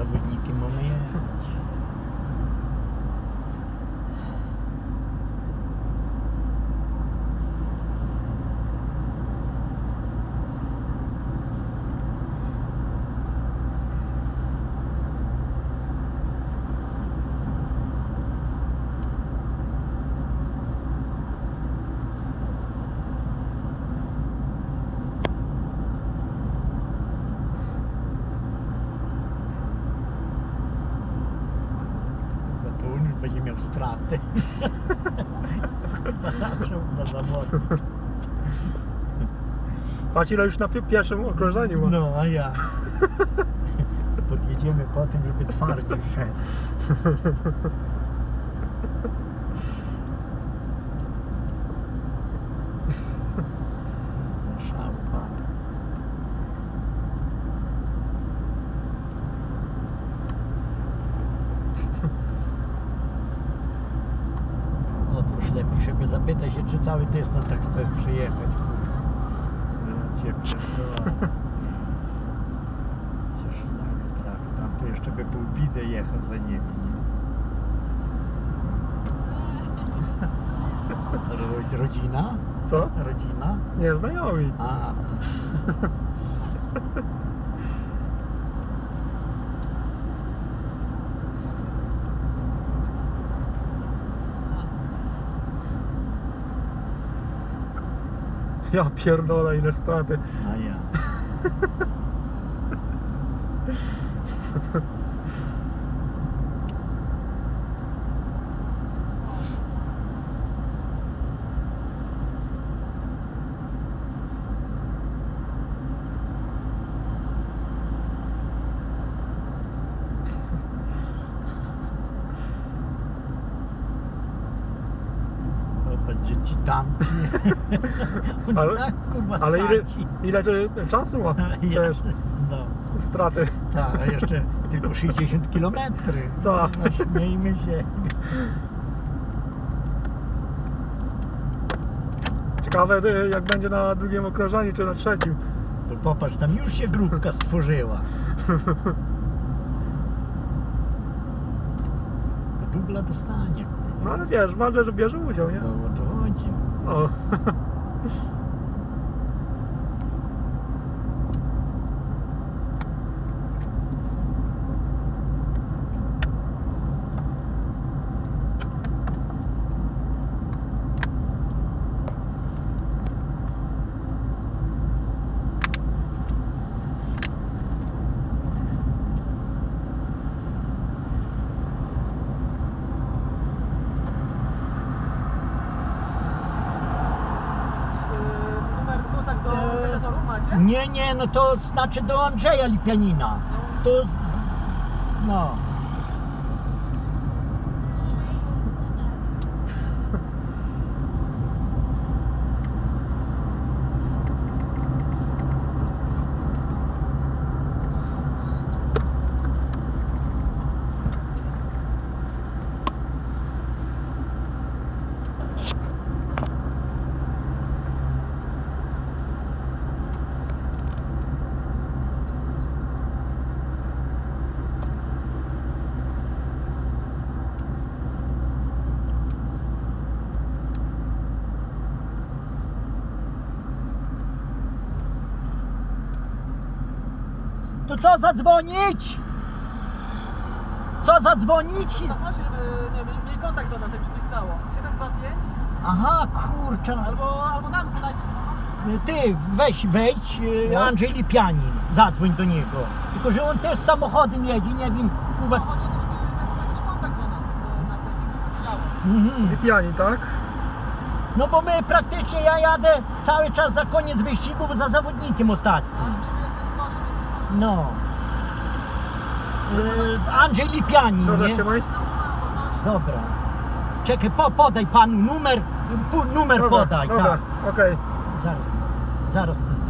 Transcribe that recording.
za vodníky mám jít. Straty. Kurwa, zawsze na zawody. Patrz ile już na pi- pierwszym okrążeniu ma. No, a ja. Podjedziemy po tym, żeby twardziej szedł. Szał pan. Otwórz lepiej, żeby zapytać się, czy cały na tak chce przyjechać. Ja cię pierdolę. Cię szlak trafi. Tam to jeszcze by pół bidy jechał za nimi, nie? Ro- Rodzina? Co? Rodzina? Nie, znajomi. A. Ja pierdolę ile straty. A ja. To będzie ci tamci. Ale- tak, kurwa, Ale ile, saci. ile to czasu ma? Przecież No. straty. Tak, a jeszcze tylko 60 km. Tak. No, śmiejmy się. Ciekawe y, jak będzie na drugim okrążeniu czy na trzecim. To popatrz, tam już się grupka stworzyła. Dubla dostanie, kurwa. No ale wiesz, ważne, że bierze udział, nie? No o to chodzi. O. Numer kontakt do Eee, mediatoru macie? Nie, nie, no to znaczy do Andrzeja Lipianina. To z, no. To co zadzwonić? Co zadzwonić? Zadzwońcie, żeby nie, mieli- mieli kontakt do nas, jak się coś stało. 725 Aha, kurczę. albo, albo nam podajcie. Ty weź wejdź, e, No. Andrzej Lipianin, zadzwoń do niego. Tylko, że on też samochodem jedzie, nie wiem, kurwa. Chodzi o to, żeby był jakiś kontakt do nas e, na tym. Mhm. Lipiani, tak? No bo my praktycznie, ja jadę cały czas za koniec wyścigu, bo za zawodnikiem ostatnim. Ale żeby ten gość... No. E, Andrzej Lipianin, Dobra, nie? trzymaj. Dobra. Czekaj, po, podaj panu numer, pu, numer Dobra, podaj, dobra, tak. okej. Zaraz, zaraz ty.